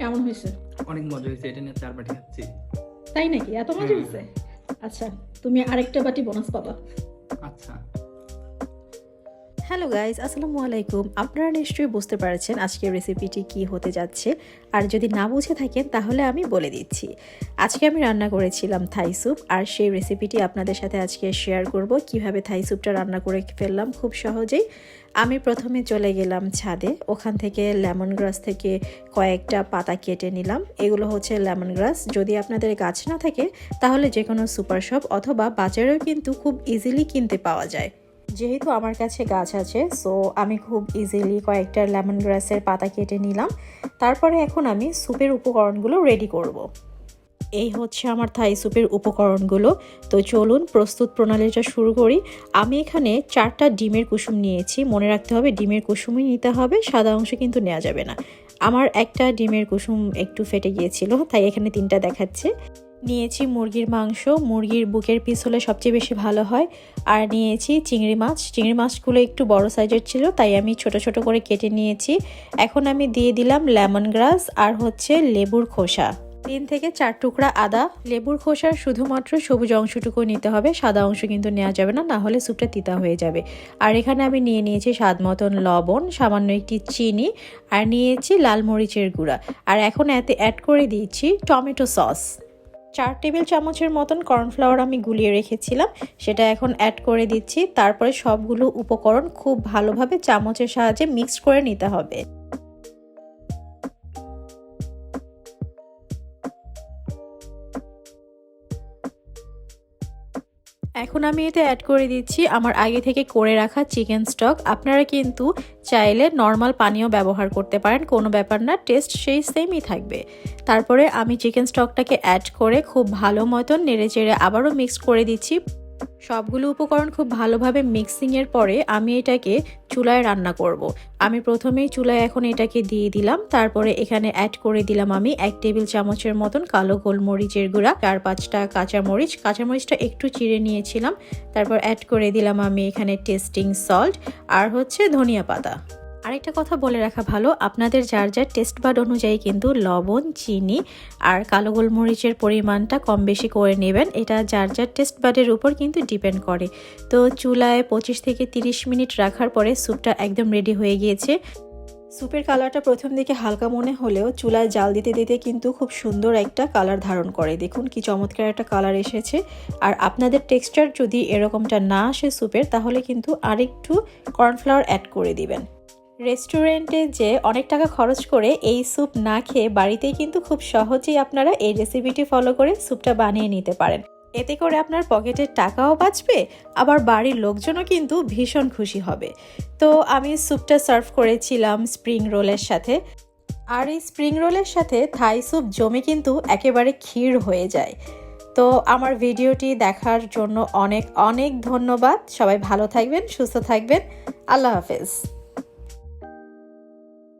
কেমন হয়েছে? অনেক মজা হয়েছে এটা নিয়ে চার বাটি খাচ্ছি। তাই নাকি? এত মজা হুম। হয়েছে? আচ্ছা তুমি আরেকটা বাটি বোনাস পাবা। আচ্ছা। হ্যালো গাইজ আসসালামু আলাইকুম। আপনারা নিশ্চয়ই বুঝতে পারছেন আজকের রেসিপিটি কি হতে যাচ্ছে। আর যদি না বুঝে থাকেন, তাহলে আমি বলে দিচ্ছি। আজকে আমি রান্না করেছিলাম থাই স্যুপ, আর সেই রেসিপিটি আপনাদের সাথে আজকে শেয়ার করব। কীভাবে থাই স্যুপটা রান্না করে ফেললাম খুব সহজেই। আমি প্রথমে চলে গেলাম ছাদে। ওখান থেকে লেমন গ্রাস থেকে কয়েকটা পাতা কেটে নিলাম। এগুলো হচ্ছে লেমন গ্রাস যদি আপনাদের গাছ না থাকে, তাহলে যে কোনো সুপার শপ অথবা বাজারেও কিন্তু খুব ইজিলি কিনতে পাওয়া যায়। যেহেতু আমার কাছে গাছ আছে সো আমি খুব ইজিলি কয়েকটা লেমন গ্রাসের পাতা কেটে নিলাম। তারপরে এখন আমি স্যুপের উপকরণগুলো রেডি করব। এই হচ্ছে আমার থাই স্যুপের উপকরণগুলো। তো চলুন প্রস্তুত প্রণালীটা শুরু করি। আমি এখানে চারটা ডিমের কুসুম নিয়েছি। মনে রাখতে হবে ডিমের কুসুমই নিতে হবে, সাদা অংশ কিন্তু নেওয়া যাবে না। আমার একটা ডিমের কুসুম একটু ফেটে গিয়েছিল, তাই এখানে তিনটা দেখাচ্ছে। নিয়েছি মুরগির মাংস, মুরগির বুকের পিস হলে সবচেয়ে বেশি ভালো হয়। আর নিয়েছি চিংড়ি মাছ। চিংড়ি মাছগুলো একটু বড় সাইজের ছিল, তাই আমি ছোট ছোট করে কেটে নিয়েছি। এখন আমি দিয়ে দিলাম লেমন গ্রাস আর হচ্ছে লেবুর খোসা। তিন থেকে চার টুকরা আদা। লেবুর খোসার শুধুমাত্র সবুজ অংশটুকু নিতে হবে, সাদা অংশ কিন্তু নেওয়া যাবে না না হলে স্যুপটা তিতা হয়ে যাবে। আর এখানে আমি নিয়ে নিয়েছি স্বাদ মতন লবণ, সামান্য একটি চিনি, আর নিয়েছি লাল মরিচের গুঁড়া। আর এখন এতে অ্যাড করে দিয়েছি টমেটো সস চার টেবিল চামচের মতন কর্নফ্লাওয়ার আমি গুলিয়ে রেখেছিলাম, সেটা এখন অ্যাড করে দিচ্ছি। তারপরে সবগুলো উপকরণ খুব ভালোভাবে চামচের সাহায্যে মিক্স করে নিতে হবে। এখন আমি এতে অ্যাড করে দিচ্ছি আমার আগে থেকে করে রাখা চিকেন স্টক আপনারা কিন্তু চাইলে নর্মাল পানীয় ব্যবহার করতে পারেন, কোনো ব্যাপার না টেস্ট সেই সেমই থাকবে। তারপরে আমি চিকেন স্টকটাকে অ্যাড করে খুব ভালো মতন নেড়ে চেড়ে আবারও মিক্স করে দিচ্ছি। সবগুলো উপকরণ খুব ভালোভাবে মিক্সিংয়ের পরে আমি এটাকে চুলায় রান্না করব। আমি প্রথমেই চুলায় এখন এটাকে দিয়ে দিলাম, তারপরে এখানে অ্যাড করে দিলাম আমি এক টেবিল চামচের মতন কালো গোলমরিচের গুঁড়া, চার পাঁচটা কাঁচামরিচ কাঁচামরিচটা একটু চিড়ে নিয়েছিলাম, তারপর অ্যাড করে দিলাম আমি এখানে টেস্টিং সল্ট আর হচ্ছে ধনিয়া পাতা আরেকটা কথা বলে রাখা ভালো, আপনাদের যার যার টেস্ট বাড অনুযায়ী কিন্তু লবণ, চিনি আর কালো গোলমরিচের পরিমাণটা কম বেশি করে নেবেন। এটা যার যার টেস্ট বাডের উপর কিন্তু ডিপেন্ড করে। তো চুলায় পঁচিশ থেকে তিরিশ মিনিট রাখার পরে স্যুপটা একদম রেডি হয়ে গিয়েছে। স্যুপের কালারটা প্রথম দিকে হালকা মনে হলেও চুলায় জাল দিতে দিতে কিন্তু খুব সুন্দর একটা কালার ধারণ করে। দেখুন কি চমৎকার একটা কালার এসেছে। আর আপনাদের টেক্সচার যদি এরকমটা না আসে স্যুপের তাহলে কিন্তু আরেকটু কর্নফ্লাওয়ার অ্যাড করে দিবেন। রেস্টুরেন্টে যে অনেক টাকা খরচ করে এই স্যুপ না খেয়ে বাড়িতেই কিন্তু খুব সহজেই আপনারা এই রেসিপিটি ফলো করে স্যুপটা বানিয়ে নিতে পারেন। এতে করে আপনার পকেটের টাকাও বাঁচবে, আবার বাড়ির লোকজনও কিন্তু ভীষণ খুশি হবে। তো আমি স্যুপটা সার্ভ করেছিলাম স্প্রিং রোলের সাথে। আর এই স্প্রিং রোলের সাথে থাই স্যুপ জমে কিন্তু একেবারে ক্ষীর হয়ে যায়। তো আমার ভিডিওটি দেখার জন্য অনেক অনেক ধন্যবাদ। সবাই ভালো থাকবেন, সুস্থ থাকবেন। আল্লাহ হাফেজ।